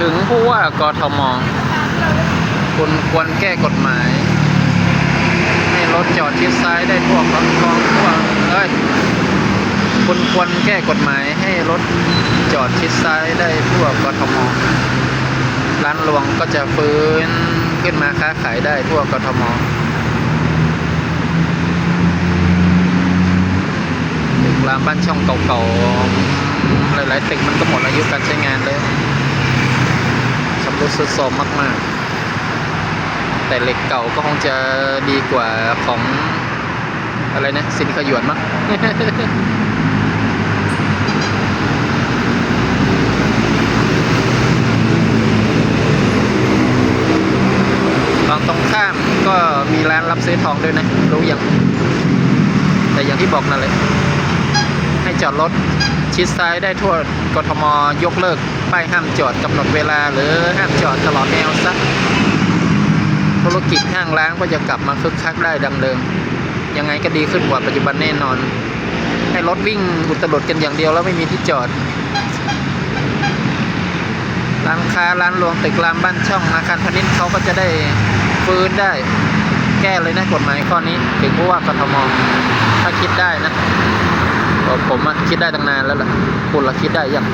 ถึงผู้ว่ากทมคุณควรแก้กฎหมาย ให้รถจอดชิดซ้ายได้ทั่วคลองทั่วเอ้ยคุณควรแก้กฎหมายให้รถจอดชิดซ้ายได้ทั่วกทมร้านรวงก็จะฟื้นขึ้นมาค้าขายได้ทั่วกทมตึกรามบ้านช่องเก่าๆหลายๆตึกมันก็หมดอายุการใช้งานแล้ว ชำรุดโทรมมาก ๆ แต่เหล็กเก่าก็คงจะดีกว่าของอะไรนะสินขยวนมั้งตอนตรงข้ามก็มีร้านรับซื้อทองด้วยนะ รู้ยัง แต่อย่างที่บอกนั่นแหละ จอดรถ ชิดซ้ายได้ทั่วกทมยกเลิก ป้ายห้ามจอดกำหนดเวลา หรือห้ามจอดตลอดแนวซะธุรกิจห้างร้านก็จะกลับมาคึกคักได้ดังเดิม ยังไงก็ดีขึ้นกว่าปัจจุบันแน่นอน ให้รถวิ่งอุตลุดกันอย่างเดียวแล้วไม่มีที่จอด ร้านค้าร้านรวงตึกรามบ้านช่องอาคารพาณิชย์เขาก็จะได้ฟื้นได้ แก้เลยนะกฎหมายข้อนี้ ถึงผู้ว่ากทมถ้าคิดได้ มอะคิดได้ตั้งนานแล้วล่ะคุณละคิดได้ยัง